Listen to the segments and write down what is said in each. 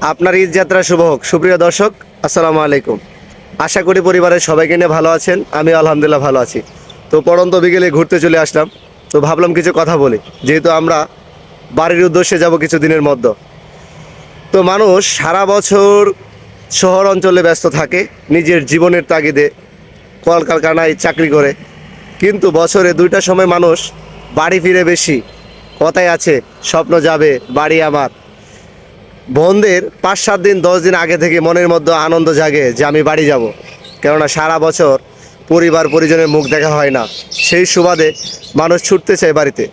আপনার ঈদ যাত্রা শুভ হোক। সুপ্রিয় দর্শক, আসসালামু আলাইকুম। আশা করি পরিবারের সবাইকে নিয়ে ভালো আছেন। আমি আলহামদুলিল্লাহ ভালো আছি। তো পড়ন্ত বিকেলে ঘুরতে চলে আসলাম। তো ভাবলাম কিছু কথা বলি। যেহেতু আমরা বাড়ির উদ্দেশ্যে যাব কিছু দিনের মধ্যে। তো মানুষ সারা বছর শহর অঞ্চলে ব্যস্ত থাকে, নিজের জীবনের তাগিদে কলকারখানায় চাকরি করে। কিন্তু বছরে দুইটা সময় মানুষ বাড়ি ফিরে বেশি। কথায় আছে, স্বপ্ন যাবে, বাড়ি আমার। বন্ধের পাঁচ, সাত দিন, দশ দিন আগে থেকে মনের মধ্যে আনন্দ জাগে যে আমি বাড়ি যাব। কেননা সারা বছর পরিবার, পরিজনের মুখ দেখা হয় না। সেই সুবাদে মানুষ ছুটতে চায় বাড়িতে।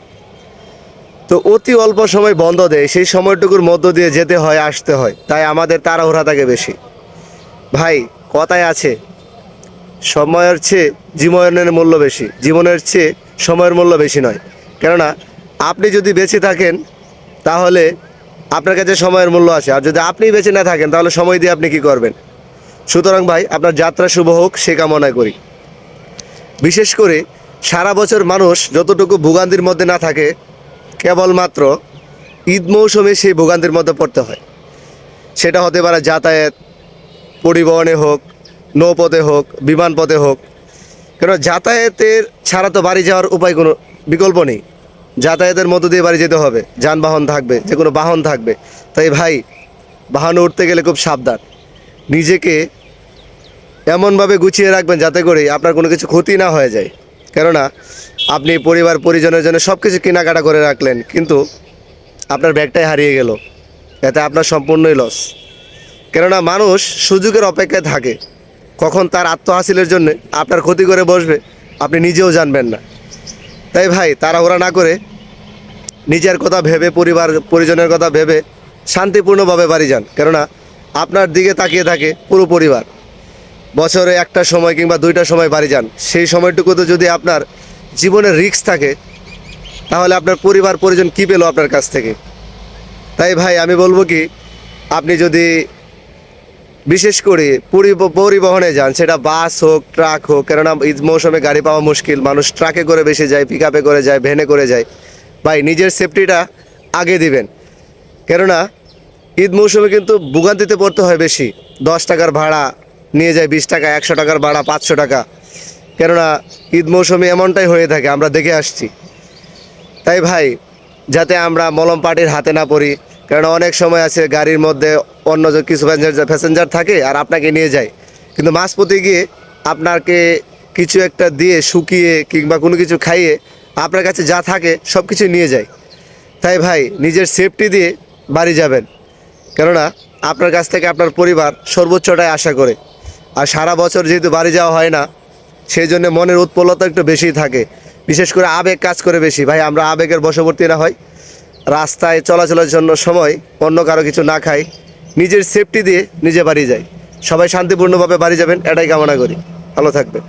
তো অতি অল্প সময় বন্ধ দেয়, সেই সময়টুকুর মধ্য দিয়ে যেতে হয়, আসতে হয়। তাই আমাদের তাড়াহুড়া থাকে বেশি। ভাই, কথায় আছে, সময়ের চেয়ে জীবনের মূল্য বেশি। জীবনের চেয়ে সময়ের মূল্য বেশি নয়। কেননা আপনি যদি বেঁচে থাকেন, তাহলে আপনার কাছে সময়ের মূল্য আছে। আর যদি আপনি বেঁচে না থাকেন, তাহলে সময় দিয়ে আপনি কি করবেন? সুতরাং ভাই, আপনার যাত্রা শুভ হোক, সে কামনা করি। বিশেষ করে সারা বছর মানুষ যতটুকু ভোগান্তির মধ্যে না থাকে, কেবলমাত্র ঈদ মৌসুমে সেই ভোগান্তির মধ্যে পড়তে হয়। সেটা হতে পারে যাতায়াত, পরিবহনে হোক, নৌপথে হোক বিমান পথে হোক। কেন যাতায়াতের ছাড়া তো বাড়ি যাওয়ার উপায় কোনো বিকল্প নেই। যাতায়াতের মধ্য দিয়ে বাড়ি যেতে হবে। যানবাহন থাকবে যে কোনো বাহন থাকবে। তাই ভাই, বাহনে উঠতে গেলে খুব সাবধান। নিজেকে এমনভাবে গুছিয়ে রাখবেন যাতে করে আপনার কোনো কিছু ক্ষতি না হয়ে যায়। কেননা, আপনি পরিবার, পরিজনের জন্য সব কিছু কেনাকাটা করে রাখলেন, কিন্তু আপনার ব্যাগটাই হারিয়ে গেল। এতে আপনার সম্পূর্ণই লস কেননা, মানুষ সুযোগের অপেক্ষায় থাকে। কখন তার আত্মহাসিলের জন্য আপনার ক্ষতি করে বসবে, আপনি নিজেও জানবেন না। তাই ভাই, তাড়াহুড়া না করে নিজের কথা ভেবে, পরিবার, পরিজনের কথা ভেবে শান্তিপূর্ণভাবে বাড়ি যান। কেননা, আপনার দিকে তাকিয়ে থাকে পুরো পরিবার। বছরে একটা সময় কিংবা দুইটা সময় বাড়ি যান। সেই সময়টুকুতে যদি আপনার জীবনের রিস্ক থাকে, তাহলে আপনার পরিবার, পরিজন কী পেল আপনার কাছ থেকে? তাই ভাই, আমি বলব কি, আপনি যদি বিশেষ করে পরিব- পরিবহনে যান, সেটা বাস হোক, ট্রাক হোক, কেননা ঈদ মৌসুমে গাড়ি পাওয়া মুশকিল, মানুষ ট্রাকে করে বেশি যায় পিক আপে করে যায়, ভ্যানে করে যায়। ভাই, নিজের সেফটিটা আগে দিবেন। কেননা ঈদ মৌসুমে কিন্তু ভোগান্তিতে পড়তে হয় বেশি। দশ টাকার ভাড়া নিয়ে যায় বিশ টাকা, একশো টাকার ভাড়া পাঁচশো টাকা। কেননা ঈদ মৌসুমে এমনটাই হয়ে থাকে, আমরা দেখে আসছি। তাই ভাই, যাতে আমরা মলম পার্টির হাতে না পড়ি কারণ অনেক সময় আছে গাড়ির মধ্যে অন্য যে কিছু প্যাসেঞ্জার প্যাসেঞ্জার থাকে আর আপনাকে নিয়ে যায়। কিন্তু মাঝপথে গিয়ে আপনাকে কিছু একটা দিয়ে শুকিয়ে কিংবা কোনো কিছু খাইয়ে আপনার কাছে যা থাকে সব কিছু নিয়ে যায়। তাই ভাই, নিজের সেফটি দিয়ে বাড়ি যাবেন। কেননা আপনার কাছ থেকে আপনার পরিবার সর্বোচ্চটাই আশা করে। আর সারা বছর যেহেতু বাড়ি যাওয়া হয় না, সেই জন্য মনের উৎপলতা একটু বেশি থাকে। বিশেষ করে আবেগ কাজ করে বেশি। ভাই, আমরা আবেগের বশবর্তী না হয়, রাস্তায় চলাচলের জন্য সময় অন্য কারও কিছু না খাই। নিজের সেফটি দিয়ে নিজে বাড়ি যায় সবাই শান্তিপূর্ণভাবে বাড়ি যাবেন, এটাই কামনা করি। ভালো থাকবেন।